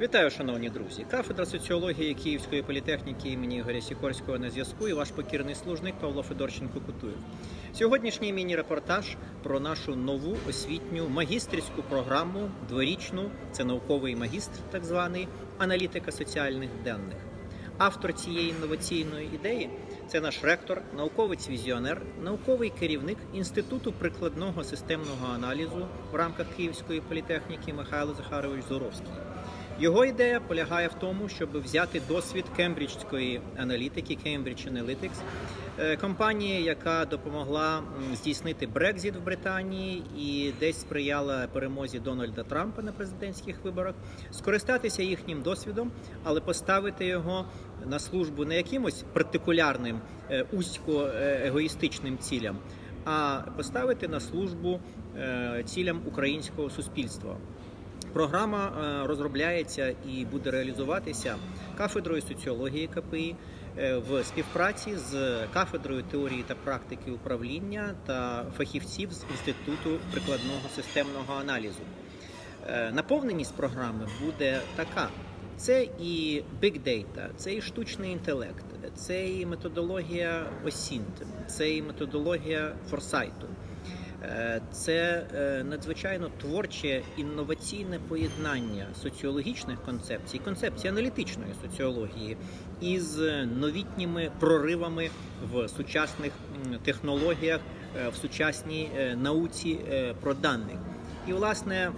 Вітаю, шановні друзі! Кафедра соціології Київської політехніки імені Ігоря Сікорського на зв'язку і ваш покірний служник Павло Федорченко Кутуєв. Сьогоднішній міні-репортаж про нашу нову освітню магістерську програму дворічну, це науковий магістр, так званий аналітика соціальних денних. Автор цієї інноваційної ідеї це наш ректор, науковець-візіонер, науковий керівник Інституту прикладного системного аналізу в рамках Київської політехніки Михайло Захарович Зоровський. Його ідея полягає в тому, щоб взяти досвід кембриджської аналітики, Cambridge Analytics, е, компанії, яка допомогла здійснити Брекзит в Британії і десь сприяла перемозі Дональда Трампа на президентських виборах, скористатися їхнім досвідом, але поставити його на службу не якимось партикулярним е, узько е, егоїстичним цілям, а поставити на службу цілям українського суспільства. Програма е, розробляється і буде реалізуватися кафедрою соціології КПІ е, в співпраці з кафедрою теорії та практики управління та фахівців з інституту прикладного системного аналізу. Е, Наповненість програми буде така: це і big data, це і штучний інтелект, це і методологія осінт, це і методологія форсайту. Е, Це е, надзвичайно творче інноваційне поєднання соціологічних концепцій, концепції аналітичної соціології із новітніми проривами в сучасних технологіях, е, в сучасній науці про даних. І власне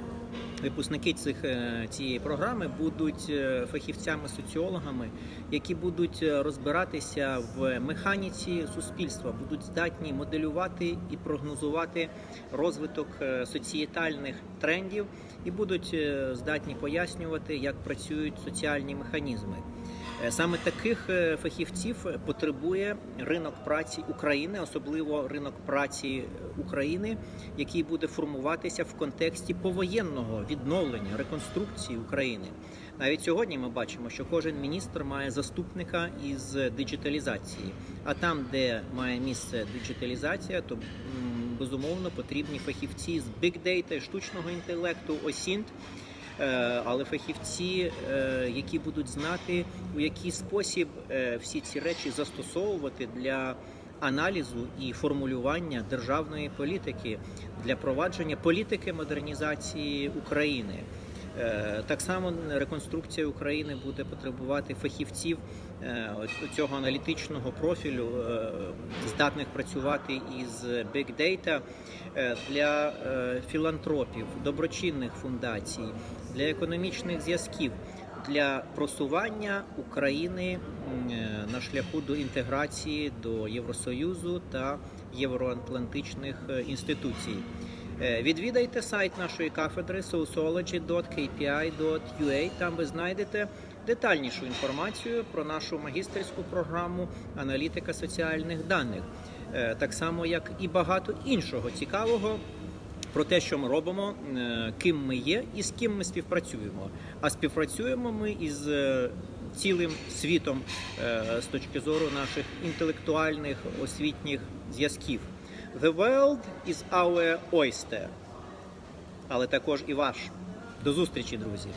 Випускники цих е, цієї програми будуть е, фахівцями-соціологами, які будуть е, розбиратися в механіці суспільства, будуть здатні моделювати і прогнозувати розвиток соцієтальних трендів, і будуть здатні пояснювати, як працюють соціальні механізми. Саме таких фахівців потребує ринок праці України, особливо ринок праці України, який буде формуватися в контексті повоєнного відновлення реконструкції України. Навіть сьогодні ми бачимо, що кожен міністр має заступника із диджиталізації. А там, де має місце диджиталізація, то безумовно потрібні фахівці з data, штучного інтелекту, осінт. Е, але фахівці, е, які будуть знати, у який спосіб е, всі ці речі застосовувати для аналізу і формулювання державної політики для провадження політики модернізації України. Е, Так само реконструкція України буде потребувати фахівців е, цього аналітичного профілю, е, здатних працювати із big data для філантропів, доброчинних фундацій, для економічних зв'язків, для просування України е, на шляху до інтеграції до Євросоюзу та євроатлантичних е, інституцій. Е, Відвідайте сайт нашої кафедри sociology.kpi.ua. Там ви знайдете детальнішу інформацію про нашу магістерську програму аналітика соціальних даних, так само як і багато іншого цікавого. Про те, що ми робимо, е, ким ми є і з ким ми співпрацюємо. А співпрацюємо ми із е, цілим світом е, з точки зору наших інтелектуальних освітніх зв'язків. The world is our oyster, але також і ваш. До зустрічі, друзі!